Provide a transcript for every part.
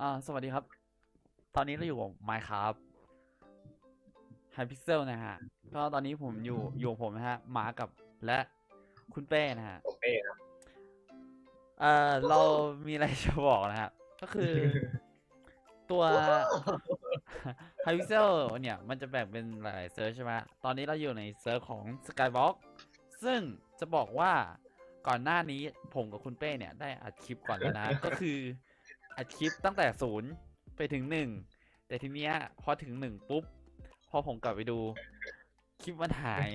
อ่าสวัสดีครับ ตอนนี้เราอยู่กับ Minecraft Hypixel นะฮะ ก็ตอนนี้ผมอยู่อยู่กับผมนะฮะหมากับและคุณเป้นะฮะโอเคครับเอ่อเรามีอะไรจะบอกนะฮะ ก็คือตัว Hypixel เนี่ยมันจะแบ่งเป็นหลายเซิร์ชใช่ไหมตอนนี้เราอยู่ในเซิร์ชของ Skybox ซึ่งจะบอกว่าก่อนหน้านี้ผมกับคุณเป้เนี่ยได้อัดคลิปก่อนแล้วนะ ก็คือ อัดคลิปตั้งแต่ศูนย์ไปถึงหนึ่งแต่ทีเนี้ยพอถึงหนึ่งปุ๊บ พอผมกลับไปดูคลิปมันหาย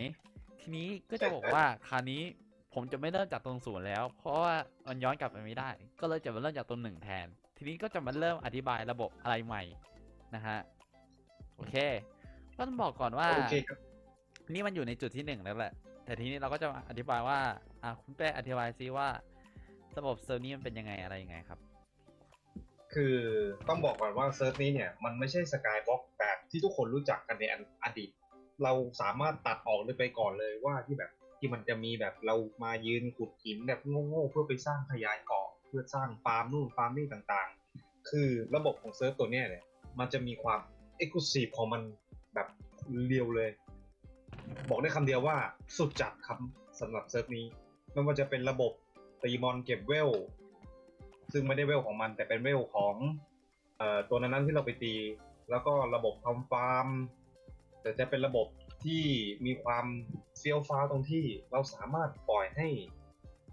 ทีนี้ก็จะบอกว่าคราวนี้ผมจะไม่เริ่มจากตรงศูนย์แล้ว เพราะว่ามันย้อนกลับไปไม่ได้ ก็เลยจะมาเริ่มจากตรงหนึ่งแทน ทีนี้ก็จะมาเริ่มอธิบายระบบอะไรใหม่นะฮะโอเค ก็ต้องบอกก่อนว่าโอเคครับนี่มันอยู่ในจุดที่หนึ่งแล้วแหละ แต่ทีนี้เราก็จะมาอธิบายว่า อะคุณเป้อธิบายซิว่า ระบบเซิร์ฟนี้มันเป็นยังไงอะไรยังไงครับ คือต้องบอกก่อนว่าเซิร์ฟนี้เนี่ยมันไม่ใช่สกายบ็อกแบบที่ทุกคนรู้จักกันในอดีต เราสามารถตัดออกเลยไปก่อนเลยว่าที่แบบที่มันจะมีแบบเรามายืนขุดหินแบบโง่ๆเพื่อไปสร้างขยายเกาะเพื่อสร้างฟาร์มนู่นฟาร์มนี่ต่างๆ คือระบบของเซิร์ฟตัวเนี้ยเนี่ยมันจะมีความเอกลุศิของมันแบบเรียวเลย บอกได้คำเดียวว่าสุดจัดครับสำหรับเซิร์ฟนี้ไม่ว่าจะเป็นระบบตีมอนเก็บเวล ซึ่งไม่ได้เวลของมัน แต่เป็นเวลของเอ่อตัวนั้นๆที่เราไปตี แล้วก็ระบบทำฟาร์ม แต่จะเป็นระบบที่มีความเฟี้ยวฟ้าวตรงที่เราสามารถปล่อยให้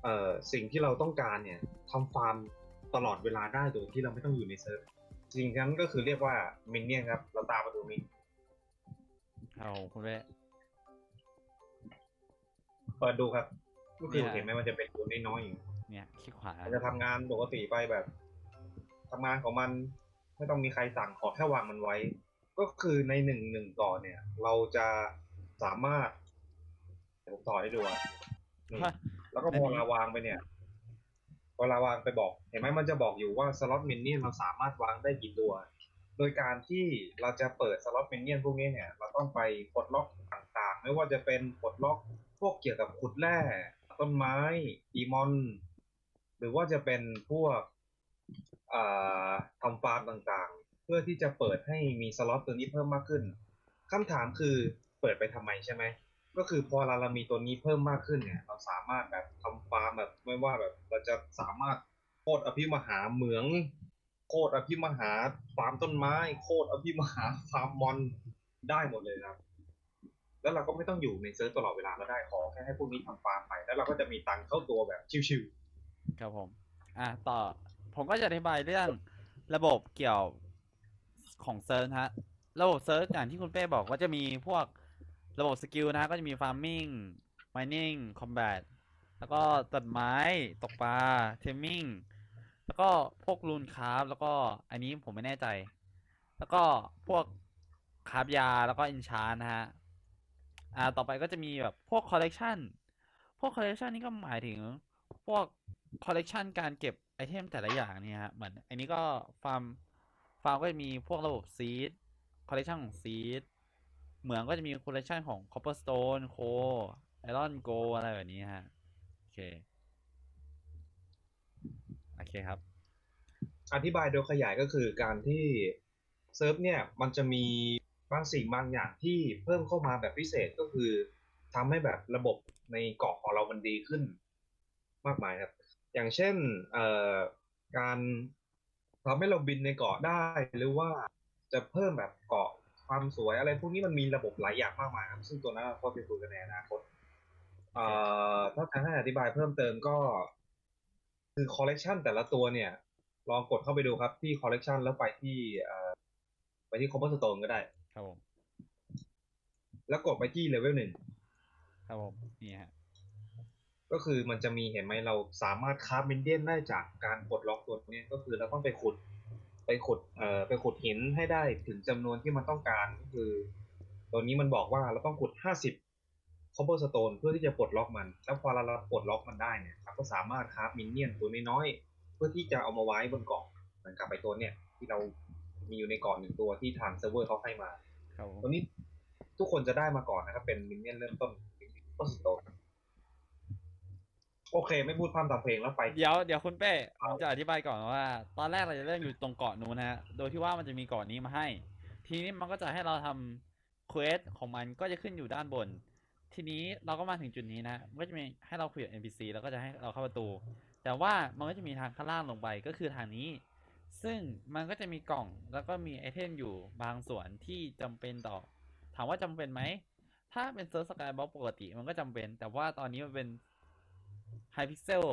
เอ่อสิ่งที่เราต้องการเนี่ยทำฟาร์มตลอดเวลาได้โดยที่เราไม่ต้องอยู่ในเซิร์ฟสิ่งนั้นก็คือเรียกว่ามินเนี่ยนครับ เราตามมาดูมินเอาคุณเป้เปิดดูครับก็คือเนี่ยเห็นไหมมันจะเป็นตัวน้อยๆอยู่ เนี่ยคลิกขวามันจะทำงานปกติไปแบบทำงานของมันไม่ต้องมีใครสั่งขอแค่วางมันไว้ ก็คือในหนึ่งหนึ่งก่อนเนี่ย เราจะสามารถเดี๋ยวผมต่อให้ดูอะนี่ ฮะ แล้วก็พอเราวางไปเนี่ยพอเราวางไปบอก เห็นไหมมันจะบอกอยู่ว่าสล็อตมินเนี่ยนเราสามารถวางได้กี่ตัว โดยการที่เราจะเปิดสล็อตมินเนี่ยนพวกนี้เนี่ย เราต้องไปปลดล็อกต่างๆ ไม่ว่าจะเป็นปลดล็อกพวกเกี่ยวกับขุดแร่ต้นไม้ดีมอน หรือว่าจะเป็นพวกทำฟาร์มต่างๆ เพื่อที่จะเปิดให้มีสล็อตตัวนี้เพิ่มมากขึ้นคำถามคือเปิดไปทำไมใช่ไหมก็คือพอเราเรามีตัวนี้เพิ่มมากขึ้นเนี่ย เราสามารถแบบทำฟาร์มแบบไม่ว่าแบบ เราจะสามารถโคตรอภิมหาเหมือง โคตรอภิมหาฟาร์มต้นไม้ โคตรอภิมหาฟาร์มมอนได้หมดเลยครับ แล้วเราก็ไม่ต้องอยู่ในเซิร์ฟตลอดเวลาก็ได้ขอแค่ให้พวกนี้ทำฟาร์มไป แล้วเราก็จะมีตังค์เข้าตัวแบบชิวๆ ครับผม อะต่อผมก็จะอธิบายเรื่องระบบเกี่ยวของเซิร์ชฮะ ระบบเซิร์ชอย่างที่คุณเป้บอกว่าจะมีพวกระบบสกิลนะฮะก็จะมี farming mining combat แล้วก็ตัดไม้ตกปลา taming แล้วก็พวกรูนคราฟแล้วก็อันนี้ผมไม่แน่ใจ แล้วก็พวกคราฟยาแล้วก็ enchant นะฮะอ่าต่อไปก็จะมีแบบพวก collection พวก collection นี่ก็หมายถึงพวก collection การเก็บไอเทมแต่ละอย่างเนี่ยฮะเหมือนอันนี้ก็ฟาร์มฟาร์มก็จะมีพวกระบบ seed collection ของ seed เหมืองก็จะมี collection ของ copperstone coal iron gold อะไรแบบนี้ฮะโอเคโอเคครับ อธิบายโดยขยายก็คือการที่เซิร์ฟเนี่ยมันจะมีบางสิ่งบางอย่างที่เพิ่มเข้ามาแบบพิเศษก็คือทำให้แบบระบบในเกาะของเรามันดีขึ้น มากมายครับ อย่างเช่นเอ่อการทำให้เราบินในเกาะได้ หรือว่าจะเพิ่มแบบเกาะความสวยอะไรพวกนี้มันมีระบบหลายอย่างมากมายครับซึ่งตัวนั้นเราก็ไปคุยกันในอนาคตเอ่อถ้าจะให้อธิบายเพิ่มเติมก็ คือคอลเลกชันแต่ละตัวเนี่ย ลองกดเข้าไปดูครับที่คอลเลกชันแล้วไปที่เอ่อไปที่คอมเ e อร์สโตนก็ได้ครับผมแล้วกดไปที่เลเวลหนึ่งครับผมนี่ฮะ ก็คือมันจะมีเห็นไหมเราสามารถคราฟมินเดียนได้จากการปลดล็อกตัวนี้ก็คือเราต้องไปขุด ไปขุดเอ่อไปขุดหินให้ได้ถึงจำนวนที่มันต้องการก็คือ ตัวนี้มันบอกว่าเราต้องขุด50คอ b เ e อร์สโตนเพื่อที่จะปลดล็อกมัน แล้วพอเราปลดล็อกมันได้เนี่ยเราก็สามารถคราฟมินเนี่ยนตัวน้อยๆเพื่อที่จะเอามาไว้บนเกาะเหมือนกับไปตัวเนี่ยที่เรามีอยู่ในเกาะหนึ่งตัวที่ทางเซิร์ฟเวอร์เขาให้มาครับผมตัวนี้ทุกคนจะได้มาก่อนนะครับเป็นมินเนี่ยนเริ่มต้นคอ b เ e อร์สโตน โอเค ไม่พูดพร่ำทำเพลงแล้วไป เดี๋ยวเดี๋ยวคุณเป้ผมจะอธิบายก่อนว่า ตอนแรกเราจะเริ่มอยู่ตรงเกาะนู้นนะฮะโดยที่ว่ามันจะมีเกาะนี้มาให้ ทีนี้มันก็จะให้เราทำเควสของมันก็จะขึ้นอยู่ด้านบน ทีนี้เราก็มาถึงจุดนี้นะมันก็จะมีให้เราคุยกับ NPC แล้วก็จะให้เราเข้าประตู แต่ว่ามันก็จะมีทางข้างล่างลงไปก็คือทางนี้ ซึ่งมันก็จะมีกล่องแล้วก็มีไอเทมอยู่บางส่วนที่จำเป็นต่อ ถามว่าจำเป็นไหมถ้าเป็นเซิร์ฟสกายบ็อกปกติมันก็จำเป็น แต่ว่าตอนนี้มันเป็น ไฮพิกเซล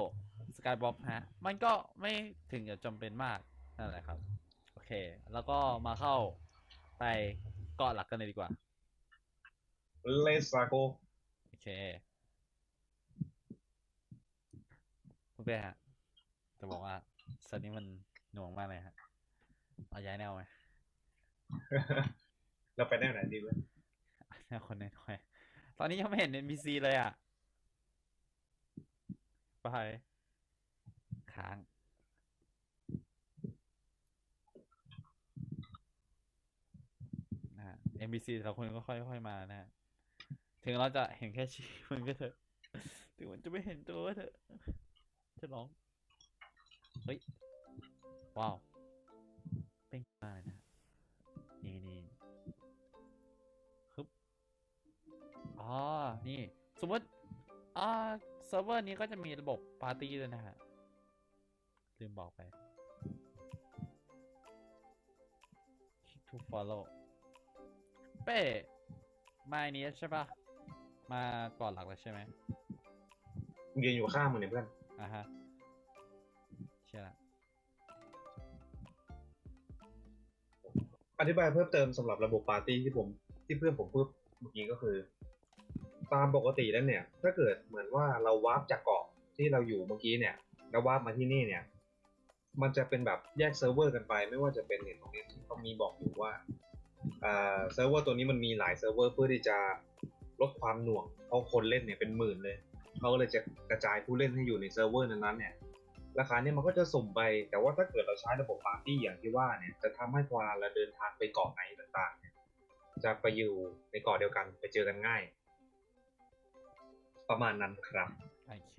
สกายบ็อกฮะ มันก็ไม่ถึงกับจำเป็นมาก นั่นแหละครับ โอเค แล้วก็มาเข้าไปเกาะหลักกันเลยดีกว่า เลสซาโกโอเคคุณเป้ฮะจะบอกว่าเซตนี้มันหน่วงมากเลยฮะ เอาย้ายแนวไหมเราไปแนวไหนดีเว้ยแนวคนน้อยๆตอนนี้ยังไม่เห็น NPC เลยอะ ไปค้าง นะฮะ NPC แต่ละคนก็ค่อยๆมานะฮะ ถึงเราจะเห็นแค่ชื่อมันก็เถอะ ถึงมันจะไม่เห็นตัวก็เถอะจะร้อง เฮ้ย ว้าว เป็นมากเลยนะ นี่นี่ฮึบอ๋อ นี่ สมมติอ่า ซิร์ฟเวอร์นี้ก็จะมีระบบปาร์ตี้ด้วยนะฮะ ลืมบอกไป Click to follow เป้มาอันนี้ใช่ปะมาก่อนหลักแล้วใช่ไหมยืนอยู่ข้างมึงเนี่ยเพื่อนอ่าฮะเชื่อละอธิบายเพิ่มเติมสำหรับระบบปาร์ตี้ที่ผมที่เพื่อนผมพูดเมื่อกี้ก็คือ ตามปกติแล้วเนี่ย ถ้าเกิดเหมือนว่าเราวาร์ปจากเกาะที่เราอยู่เมื่อกี้เนี่ยแล้ววาร์ปมาที่นี่เนี่ย มันจะเป็นแบบแยกเซิร์ฟเวอร์กันไป ไม่ว่าจะเป็นเนี่ยตรงนี้ที่เขามีบอกอยู่ว่าอ่าเซิร์ฟเวอร์ตัวนี้มันมีหลายเซิร์ฟเวอร์เพื่อที่จะลดความหน่วงเพราะคนเล่นเนี่ยเป็นหมื่นเลยเขาก็เลยจะกระจายผู้เล่นให้อยู่ในเซิร์ฟเวอร์นั้นๆเนี่ยราคาเนี่ยมันก็จะสุ่มไป แต่ว่าถ้าเกิดเราใช้ระบบปาร์ตี้อย่างที่ว่าเนี่ยจะทำให้เวลาเราเดินทางไปเกาะไหนต่างๆเนี่ยจะไปอยู่ในเกาะเดียวกันไปเจอกันง่าย ประมาณนั้นครับโอเค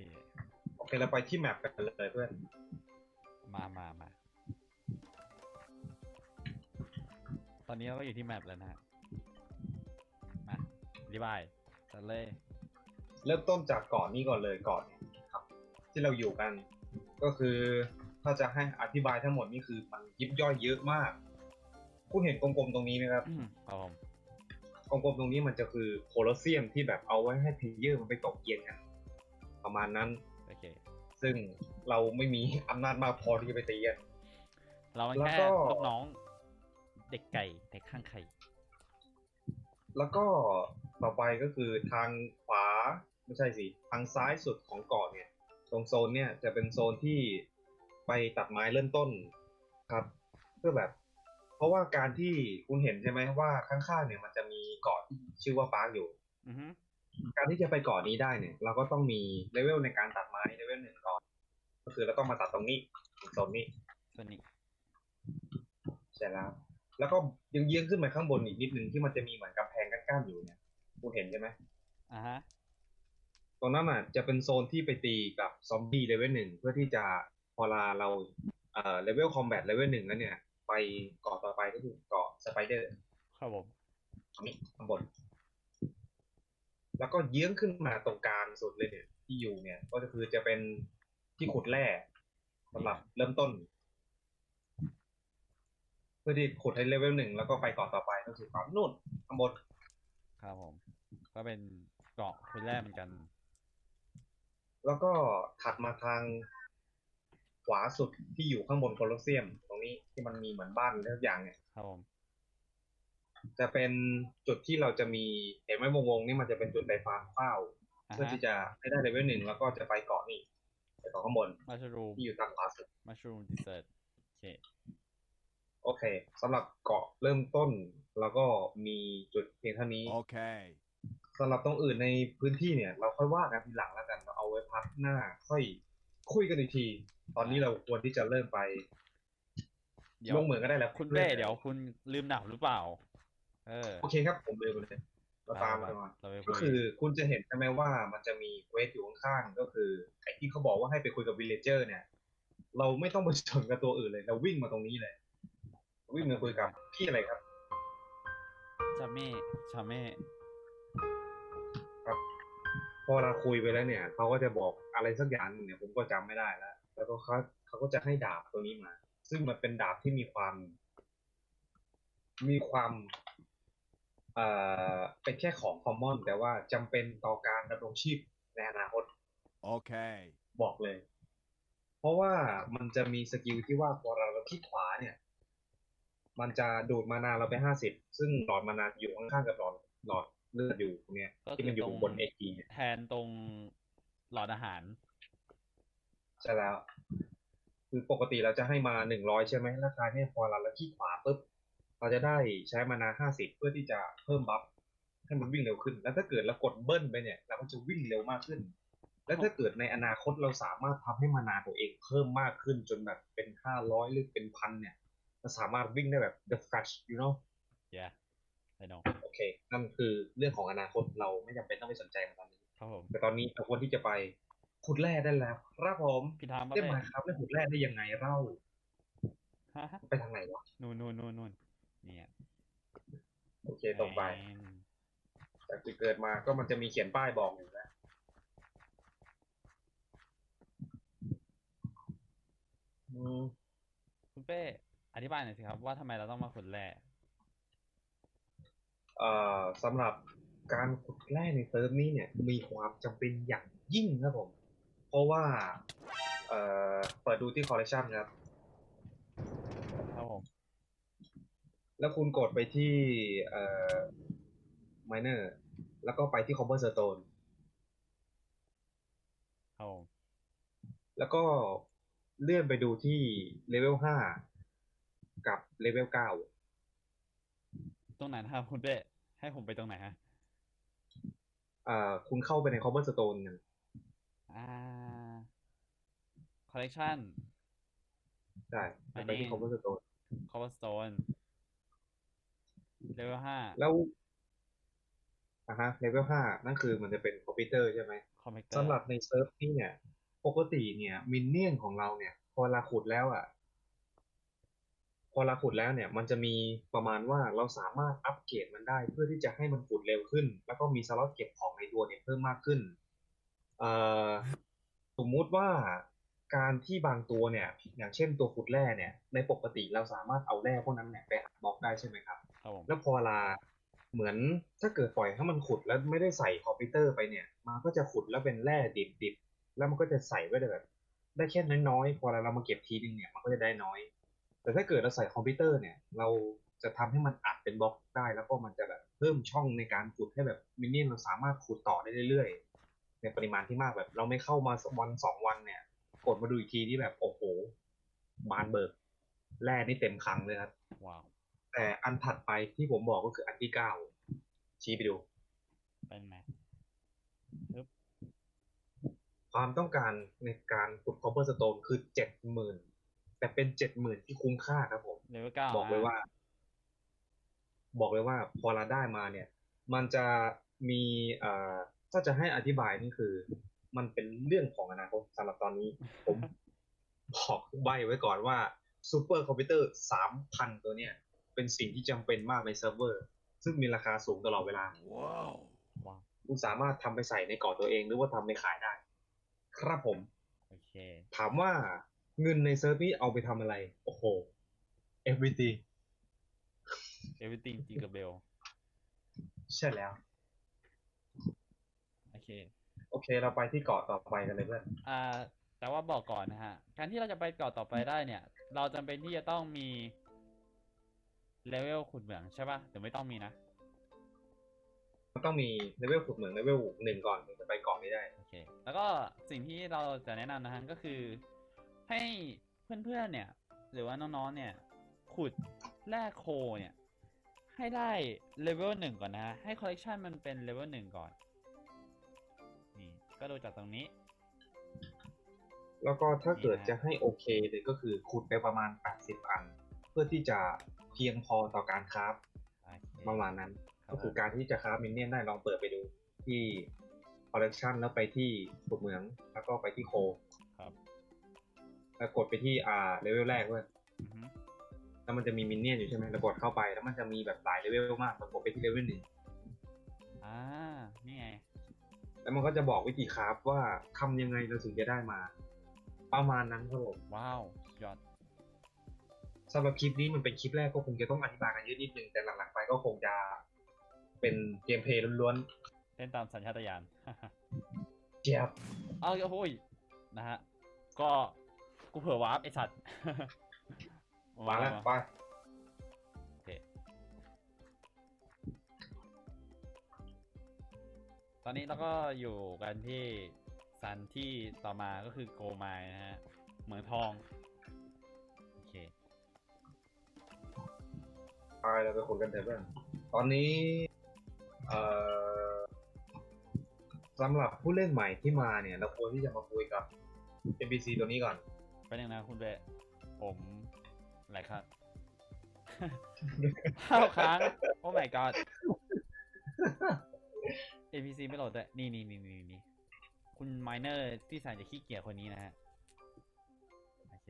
โอเคเราไปที่แมปกันเลยเพื่อนมามามาตอนนี้เราก็อยู่ที่แมปแล้วนะฮะมาอธิบายจัดเลย เริ่มต้นจากเกาะนี้ก่อนเลยเกาะเนี่ยครับ ที่เราอยู่กัน ก็คือถ้าจะให้อธิบายทั้งหมดนี่คือมันยิบย่อยเยอะมาก คุณเห็นกลมๆตรงนี้ไหมครับอืมครับผม กลมๆตรงนี้มันจะคือโคลอสเซียมที่แบบเอาไว้ให้เพลเยอร์มันไปตกเกียนกันประมาณนั้นโอเคซึ่งเราไม่มีอำนาจมากพอที่จะไปตีกันเรามันแล้วแค่ก็ลูกน้องเด็กไก่เด็กข้างไข่ แล้วก็ต่อไปก็คือทางขวาไม่ใช่สิ ทางซ้ายสุดของเกาะเนี่ย ตรงโซนเนี่ยจะเป็นโซนที่ไปตัดไม้เริ่มต้นครับ เพื่อแบบ เพราะว่าการที่คุณเห็นใช่ไหมว่าข้างๆเนี่ยมันจะมีเกาะที่ ชื่อว่าปาร์คอยู่อือฮึการที่จะไปเกาะนี้ได้เนี่ย เราก็ต้องมีเลเวลในการตัดไม้เลเวลหนึ่งก่อน ก็คือเราต้องมาตัดตรงนี้โซนนี้ส่วนนี้ใช่แล้ว แล้วก็ยังเยื้องขึ้นมาข้างบนอีกนิดนึงที่มันจะมีเหมือนกำแพงกั้นๆอยู่เนี่ยคุณเห็นใช่ไหมอ่าฮะตรงนั้นอะจะเป็นโซนที่ไปตีกับซอมบี้เลเวลหนึ่งเพื่อที่จะพอลาเราเอ่อเลเวลคอมแบทเลเวลหนึ่งแล้วเนี่ย ไปเกาะต่อไปก็คือเกาะสไปเดอร์ครับผมตรงนี้ข้างบน แล้วก็เยื้องขึ้นมาตรงกลางสุดเลยเนี่ยที่อยู่เนี่ย ก็คือจะเป็นที่ขุดแร่สำหรับเริ่มต้น เพื่อที่ขุดให้เลเวลหนึ่งแล้วก็ไปเกาะต่อไปก็คือเกาะนู่นข้างบนครับผม ก็เป็นเกาะคุณแรกเหมือนกัน แล้วก็ถัดมาทางขวาสุดที่อยู่ข้างบนโคลอสเซียม ตรงนี้ที่มันมีเหมือนบ้านอะไรทุกอย่างเนี่ยครับผม จะเป็นจุดที่เราจะมีเห็นไหมวงๆนี่มันจะเป็นจุดไปฟาร์มข้าวอ่าเพื่อฮะที่จะให้ได้เลเวลหนึ่งแล้วก็จะไปเกาะนี่ไปเกาะข้างบนมัชรูมที่อยู่ทางขวาสุดมัชรูมดิเซอร์ตโอเคโอเคสำหรับเกาะเริ่มต้น แล้วก็มีจุดเพียงเท่านี้ Okay. สำหรับตรงอื่นในพื้นที่เนี่ย เราค่อยว่ากันทีหลังแล้วกันเราเอาไว้พักหน้า ค่อยคุยกันอีกที ตอนนี้เราควรที่จะเริ่มไปเดี๋ยวลงเหมือนก็ได้แล้วคุณเป้เดี๋ยวคุณลืมหนับหรือเปล่า เออโอเคครับผมเลยไปเลยเราตามไปก่อนเราไปคุก็ยคือคุณจะเห็นใช่ไหมว่ามันจะมีเควสอยู่ข้างๆก็คือไอ้ที่เขาบอกว่าให้ไปคุยกับวิลเลเจอร์เนี่ย เราไม่ต้องไปสนกับตัวอื่นเลย เราวิ่งมาตรงนี้เลย วิ่งมาคุยกับพี่อะไรครับชาเม่ชาเม่พอเราคุยไปแล้วเนี่ยเขาก็จะบอกอะไรสักอย่างหนึ่งเนี่ยผมก็จำไม่ได้แล้วแล้วก็เขาเขาก็จะให้ดาบตัวนี้มา ซึ่งมันเป็นดาบที่มีความ มีความ เอ่อเป็นแค่ของคอมมอนแต่ว่าจำเป็นต่อการดำรงชีพในอนาคต Okay. บอกเลย เพราะว่ามันจะมีสกิลที่ว่าพอเราเราคลิกขวาเนี่ย มันจะดูดมานาเราไปห้าสิบซึ่งหลอดมานาอยู่ข้างๆกับหลอดหลอดเลือดอยู่ตรงเนี้ยที่มันอยู่บนเอจีเนี่ยแทนตรงหลอดอาหารใช่แล้ว คือปกติเราจะให้มาหนึ่งร้อยใช่ไหมแล้วคราวนี้พอเราเราขี้ขวาปุ๊บ เราจะได้ใช้มานาห้าสิบเพื่อที่จะเพิ่มบัฟให้มันวิ่งเร็วขึ้น แล้วถ้าเกิดเรากดเบิ้ลไปเนี่ยเราก็จะวิ่งเร็วมากขึ้น แล้วถ้าเกิดในอนาคตเราสามารถทำให้มานาตัวเองเพิ่มมากขึ้นจนแบบเป็นห้าร้อยหรือเป็นพันเนี่ยเราสามารถวิ่งได้แบบ the flash you know yeah I know โอเค นั่นคือเรื่องของอนาคตเราไม่จำเป็นต้องไปสนใจมันตอนนี้ครับผมแต่ตอนนี้เราควรที่จะไปขุดแร่ได้แล้วครับผมพี่ทามได้มาครับได้ขุดแร่ได้ยังไงเล่าฮะไปทางไหนวะนู่นนู่นนู่นนู่น เนี่ยโอเคตรงไปแมนจากที่เกิดมาก็มันจะมีเขียนป้ายบอกอยู่แล้วอืมคุณเป้อธิบายหน่อยสิครับ ว่าทำไมเราต้องมาขุดแร่เอ่อสำหรับการขุดแร่ในเซิร์ฟนี้เนี่ย มีความจำเป็นอย่างยิ่งครับผม เพราะว่า เอ่อ เปิดดูที่คอลเลคชันครับครับผม แล้วคุณกดไปที่เอ่อ miner แล้วก็ไปที่ copper stone ครับผมแล้วก็เลื่อนไปดูที่เลเวลห้ากับเลเวลเก้าตรงไหนนะครับคุณเป้ให้ผมไปตรงไหนฮะอ่าคุณเข้าไปใน copper stone กันอ่า collection ใช่อันนี้ไป ที่ copper stone cobblestone level ห้าแล้วอะฮะเลเวลห้านั่นคือมันจะเป็นคอมพิวเตอร์ใช่ไหม connector สำหรับในเซิร์ฟนี่เนี่ย ปกติเนี่ย มินเนี่ยนของเราเนี่ย พอเราขุดแล้วอะ พอเราขุดแล้วเนี่ย มันจะมีประมาณว่าเราสามารถอัปเกรดมันได้เพื่อที่จะให้มันขุดเร็วขึ้น แล้วก็มีสล็อตเก็บของในตัวเนี่ยเพิ่มมากขึ้นเอ่อสมมุติว่าการที่บางตัวเนี่ย อย่างเช่นตัวขุดแร่เนี่ย ในปกติเราสามารถเอาแร่พวกนั้นเนี่ยไปอัดบล็อกได้ใช่ไหมครับ ครับผมแล้วพอเวลาเหมือนถ้าเกิดปล่อยให้มันขุดแล้วไม่ได้ใส่คอมพิวเตอร์ไปเนี่ย มันก็จะขุดแล้วเป็นแร่ดิบๆแล้วมันก็จะใส่ไว้ได้แบบได้แค่น้อยๆ พอเรามาเก็บทีนึงเนี่ยมันก็จะได้น้อย แต่ถ้าเกิดเราใส่คอมพิวเตอร์เนี่ย เราจะทำให้มันอัดเป็นบล็อกได้แล้วก็มันจะแบบเพิ่มช่องในการขุดให้แบบมินเนี่ยนเราสามารถขุดต่อได้เรื่อยๆ ในปริมาณที่มากแบบ เราไม่เข้ามาวันสองวันเนี่ย กดมาดูอีกทีที่แบบโอ้โหบานเบิกแร่นี่เต็มคลังเลยครับว้าว แต่อันถัดไปที่ผมบอกก็คืออันที่เก้าชี้ไปดู เป็นไหมความต้องการในการขุด copper stone คือเจ็ดหมื่นแต่เป็นเจ็ดหมื่นที่คุ้มค่าครับผมเลเวลเก้าบอกเลยว่า บอกเลยว่า พอเราได้มาเนี่ย มันจะมีเอ่อถ้าจะให้อธิบายนี่คือ มันเป็นเรื่องของอนาคตสำหรับตอนนี้ ผมบอกใบไว้ก่อนว่าซูเปอร์คอมพิวเตอร์สามพันตัวเนี่ย เป็นสิ่งที่จำเป็นมากในเซิร์ฟเวอร์ ซึ่งมีราคาสูงตลอดเวลา Wow. ว้าวคุณสามารถทำไปใส่ในเกาะตัวเองหรือว่าทำไปขายได้ ครับผม โอเค ถามว่าเงินในเซิร์ฟนี้เอาไปทำอะไร โอ้โห everything everything จีกับเบล ใช่แล้ว โอเค โอเค เราไปที่เกาะต่อไปกันเลยเพื่อน อ่า แต่ว่าบอกก่อนนะฮะ การที่เราจะไปเกาะต่อไปได้เนี่ย เราจำเป็นที่จะต้องมี เลเวลขุดเหมืองใช่ปะหรือไม่ต้องมีนะ มันต้องมีเลเวลขุดเหมืองเลเวลหนึ่งก่อนถึงจะไปเกาะนี้ได้ โอเค แล้วก็สิ่งที่เราจะแนะนำนะฮะก็คือให้เพื่อนๆเนี่ย หรือว่าน้องๆเนี่ย ขุดแร่โคเนี่ย ให้ได้เลเวลหนึ่งก่อนนะฮะให้คอลเลกชันมันเป็นเลเวลหนึ่งก่อน นี่ ก็ดูจากตรงนี้ แล้วก็ถ้าเกิดนี่นะจะให้โอเคเลยก็คือขุดไปประมาณ 80 อัน เพื่อที่จะ เพียงพอต่อการคราฟโอเคประมาณนั้นครับก็คือการที่จะคราฟมินเนี่ยนได้ลองเปิดไปดูที่คอลเลกชันแล้วไปที่ขุดเหมือง แล้วก็ไปที่โคครับ แล้วกดไปที่อ่าเลเวลแรกเว้ยอือฮึแล้วมันจะมีมินเนี่ยนอยู่ใช่ไหมเรากดเข้าไป แล้วมันจะมีแบบหลายเลเวลมากเรากดไปที่เลเวลหนึ่งอ่านี่ไงแล้วมันก็จะบอกวิธีคราฟว่าทำยังไงเราถึงจะได้มา ประมาณนั้นครับผมว้าวสุดยอด สำหรับคลิปนี้มันเป็นคลิปแรกก็คงจะต้องอธิบายกันเยอะนิดนึงแต่หลังๆไปก็คงจะเป็นเกมเพลย์ล้วนเล่นตามสัญชาตญาณ ๆเจี๊ยบเอาโอ้ยนะฮะ ก็กูเผื่อวาร์ปไอสัตว์ มาแล้วไปโอเคตอนนี้เราก็อยู่กันที่สันที่ต่อมาก็คือโกไมายนะฮะ เหมืองทอง ไปเราไปขุดกันเถอะเพื่อนตอนนี้ เอ่อสำหรับผู้เล่นใหม่ที่มาเนี่ย เราควรที่จะมาคุยกับ NPC ตัวนี้ก่อน ไปหนึ่งนะคุณเบะผมอะไรครับห้าวค้างโอ้ my god APC ไม่โหลดด้วยนี่นี่นี่นี่นี่คุณไมเนอร์ที่แสนจะขี้เกียจคนนี้นะฮะ โอเค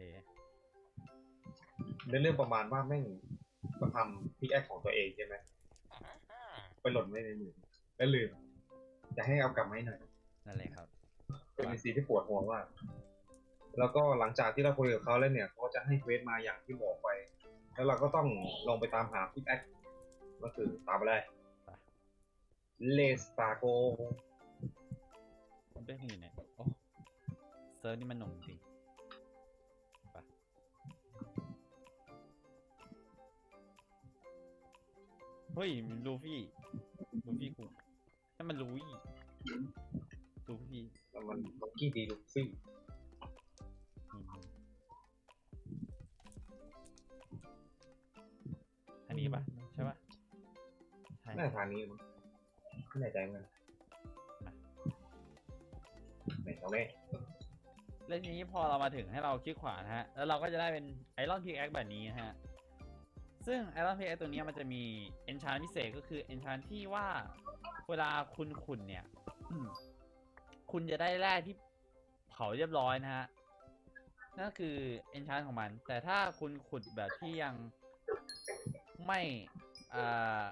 ในเรื่องประมาณว่าแม่ง มาทำพิกแอคของตัวเองใช่ไหมไปหล่นไว้ในมือแล้วลืมจะให้เอากลับมาให้หน่อยนั่นเลยครับ เป็นซีที่ปวดหัวมากแล้วก็หลังจากที่เราคุยกับเขาแล้วเนี่ยเขาก็จะให้เควสมาอย่างที่บอกไป แล้วเราก็ต้องลองไปตามหาพิกแอคก็คือตามไปเลยไปเลสตาโกคุณเป้คุณอยู่ไหนโอ้เซิร์ฟนี่มันหนุ่มจริง เฮ้ยมันลูฟี่ลูฟี่กูนั่นมันลูวี่ลูฟี่แล้วมันมังกี้ดีลูฟี่อืมอันนี้ปะใช่ปะใช่น่าทางนี้มั้งไม่แน่ใจเหมือนกันมาไหนตรงนี้แล้วทีนี้พอเรามาถึงให้เราคลิกขวานะฮะ แล้วเราก็จะได้เป็นไอรอนพิกแอคแบบนี้นะฮะ ซึ่งไอรอนพิกแอตัวนี้มันจะมีเอนชานพิเศษก็คือเอนชานที่ว่าเวลาคุณขุนเนี่ยคุณจะได้แร่ที่เผาเรียบร้อยนะฮะนั่นคือเอนชานของมัน แต่ถ้าคุณขุดแบบที่ยังไม่อ่า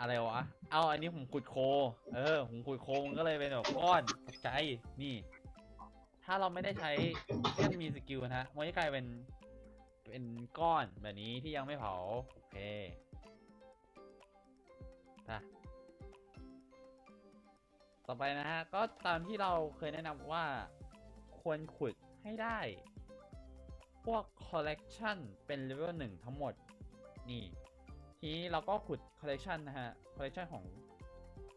อะไรวะ เอาอันนี้ผมขุดโค เออ ผมขุดโคมันก็เลยเป็นแบบก้อนใจ นี่ ถ้าเราไม่ได้ใช้แค่มีสกิลนะฮะมันจะกลายเป็น เป็นก้อนแบบนี้ที่ยังไม่เผา โอเคต่อไปนะฮะ ก็ตามที่เราเคยแนะนำว่า ควรขุดให้ได้ พวกคอลเลกชันเป็นเลเวลหนึ่งทั้งหมด นี่ ทีนี้เราก็ขุดคอลเลกชันนะฮะ คอลเลกชันของ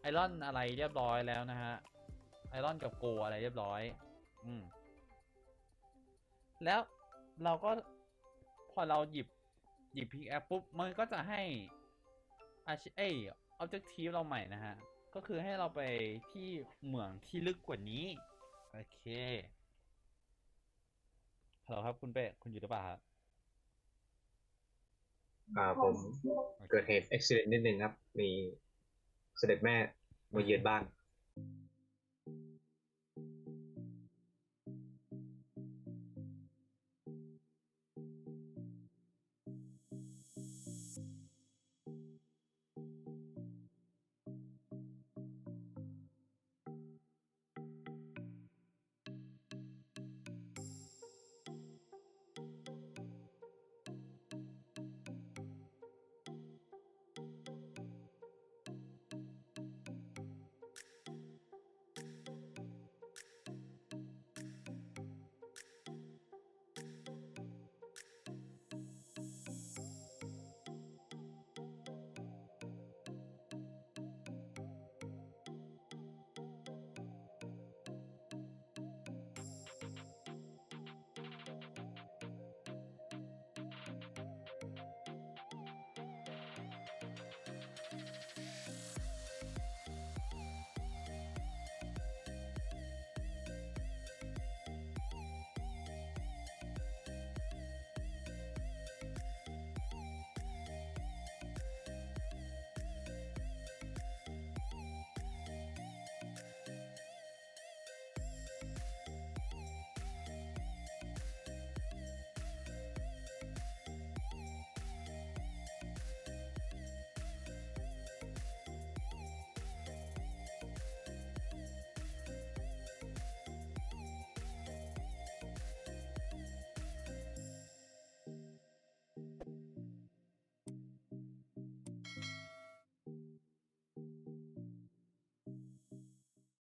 ไอรอนอะไรเรียบร้อยแล้วนะฮะ ไอรอนกับโกอะไรเรียบร้อย อืม แล้วเราก็ พอเราหยิบหยิบพิกแอปปุ๊บ มันก็จะให้อาชีเอ้ยออบเจกทีฟเราใหม่นะฮะ ก็คือให้เราไปที่เหมืองที่ลึกกว่านี้ โอเคฮัลโหลครับคุณเป้คุณอยู่หรือเปล่าครับอ่าผมเกิดเหตุอุบิเหตุนิดนึงครับ มีเสด็จแม่มาเยือนบ้าน